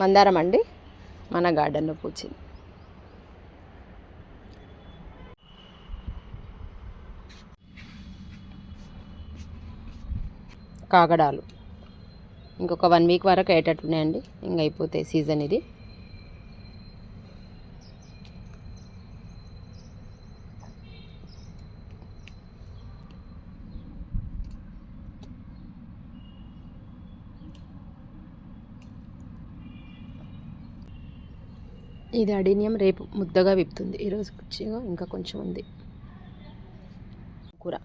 మందారం అండి. మన గార్డెన్లో పూచింది. కాగడాలు ఇంకొక వన్ వీక్ వరకు అయ్యేటట్టున్నాయండి ఇంక అయిపోతే సీజన్ ఇది. ఇది అడినియం రేపు ముద్దగా విప్పుతుంది. ఈరోజు కుర్చీగా ఇంకా కొంచెం ఉంది. కూర.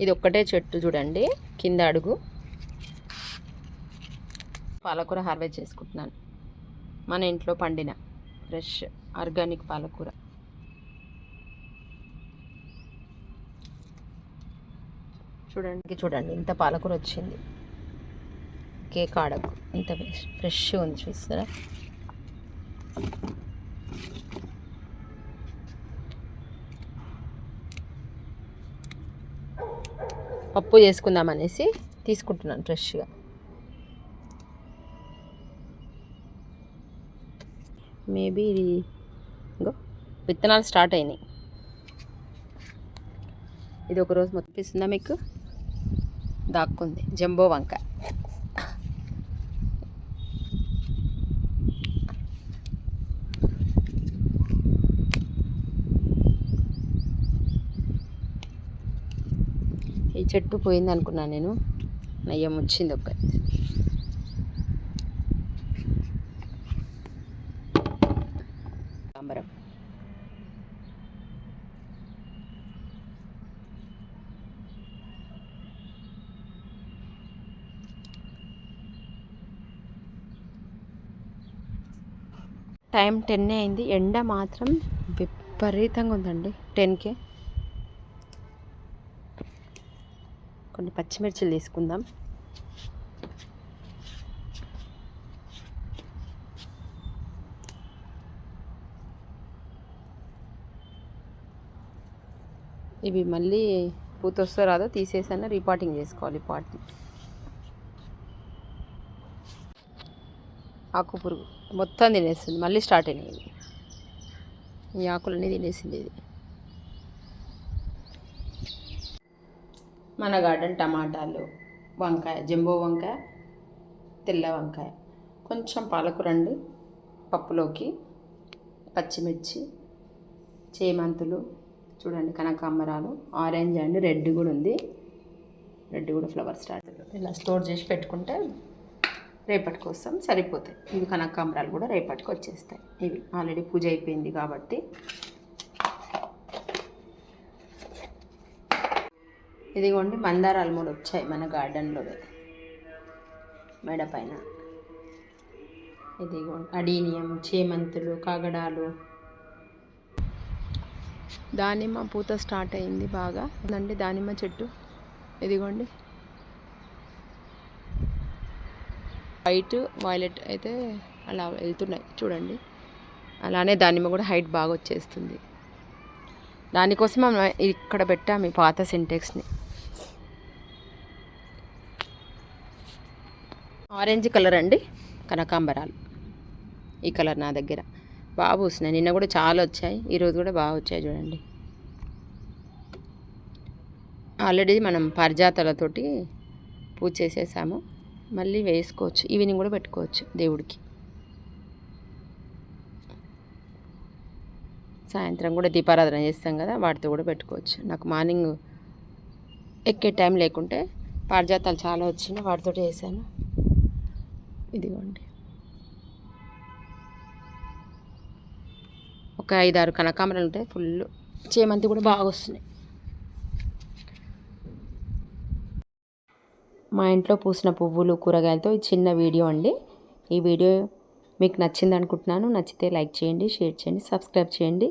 ఇది ఒక్కటే చెట్టు చూడండి. కింద అడుగు. పాలకూర హార్వెస్ట్ చేసుకుంటున్నాను. మన ఇంట్లో పండిన ఫ్రెష్ ఆర్గానిక్ పాలకూర. చూడండి. చూడండి ఇంత పాలకూర వచ్చింది. కేక్ ఆడకు. ఇంత ఫ్రెష్ ఉంది చూస్తారా? పప్పు చేసుకుందాం అనేసి తీసుకుంటున్నాను ఫ్రెష్గా. మేబీ ఇది ఇంకో విత్తనాలు స్టార్ట్ అయినాయి. ఇది ఒకరోజు మొత్తిస్తుందా మీకు? దాక్కుంది. జంబో వంక. ఈ చెట్టు పోయింది అనుకున్నాను నేను. నయ్యం వచ్చింది ఒక సాంబరం టైం టెన్ అయింది. ఎండ మాత్రం విపరీతంగా ఉందండి. టెన్కే కొన్ని పచ్చిమిర్చిలు తీసుకుందాం. ఇవి మళ్ళీ పూత వస్తే రాదో? తీసేసాను రీపాటింగ్ చేసుకోవాలి పాట్ని. ఆకు పురుగు మొత్తం తినేస్తుంది. మళ్ళీ స్టార్ట్ అయినాయి ఈ ఆకులన్నీ తినేసింది ఇది. మన గార్డెన్ టమాటాలు వంకాయ జంబో వంకాయ తెల్ల వంకాయ. కొంచెం పాలకూర అండి పప్పులోకి పచ్చిమిర్చి చేమంతులు చూడండి కనకాంబరాలు ఆరెంజ్ అండ్ రెడ్ కూడా ఉంది. రెడ్ కూడా ఫ్లవర్ స్టార్ట్. ఇలా స్టోర్ చేసి పెట్టుకుంటే రేపటి కోసం సరిపోతాయి. ఇవి కనకాంబరాలు కూడా రేపటికి వచ్చేస్తాయి. ఇవి ఆల్రెడీ పూజ అయిపోయింది కాబట్టి. ఇదిగోండి మందారాలు మూడు వచ్చాయి మన గార్డెన్లో మెడ పైన. ఇదిగోండి అడీనియం చేమంతులు కాగడాలు. దానిమ్మ పూత స్టార్ట్ అయింది బాగా. ఉందండి దానిమ్మ చెట్టు. ఇదిగోండి వైట్ వైలెట్ అయితే అలా వెళ్తున్నాయి. చూడండి. అలానే దానిమ్మ కూడా హైట్ బాగా వచ్చేస్తుంది. దానికోసం మనం ఇక్కడ పెట్టాము ఈ పాత సింటెక్స్ని. ఆరెంజ్ కలర్ అండి కనకాంబరాలు. ఈ కలర్ నా దగ్గర. బాగా పూసినాయి. నిన్న కూడా చాలా వచ్చాయి. ఈరోజు కూడా బాగా వచ్చాయి చూడండి. ఆల్రెడీ మనం పారిజాతాలతోటి పూజ చేసేసాము. మళ్ళీ వేసుకోవచ్చు. ఈవినింగ్ కూడా పెట్టుకోవచ్చు దేవుడికి. సాయంత్రం కూడా దీపారాధన చేస్తాం కదా వాటితో కూడా పెట్టుకోవచ్చు. నాకు మార్నింగ్ ఎక్కే టైం లేకుంటే పారిజాతాలు చాలా వచ్చినాయి వాటితో చేశాను. ఇదిగోండి. ఒక ఐదారు కనకాంబరాలు ఉంటాయి ఫుల్. చేమంతి కూడా బాగా వస్తున్నాయి. మా ఇంట్లో పూసిన పువ్వులు కూరగాయలతో ఈ చిన్న వీడియో అండి. ఈ వీడియో మీకు నచ్చింది అనుకుంటున్నాను నచ్చితే లైక్ చేయండి షేర్ చేయండి సబ్స్క్రైబ్ చేయండి.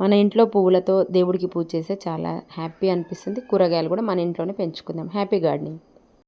మన ఇంట్లో పువ్వులతో దేవుడికి పూజ చేస్తే చాలా హ్యాపీ అనిపిస్తుంది. కూరగాయలు కూడా మన ఇంట్లోనే పెంచుకుందాం. Happy gardening.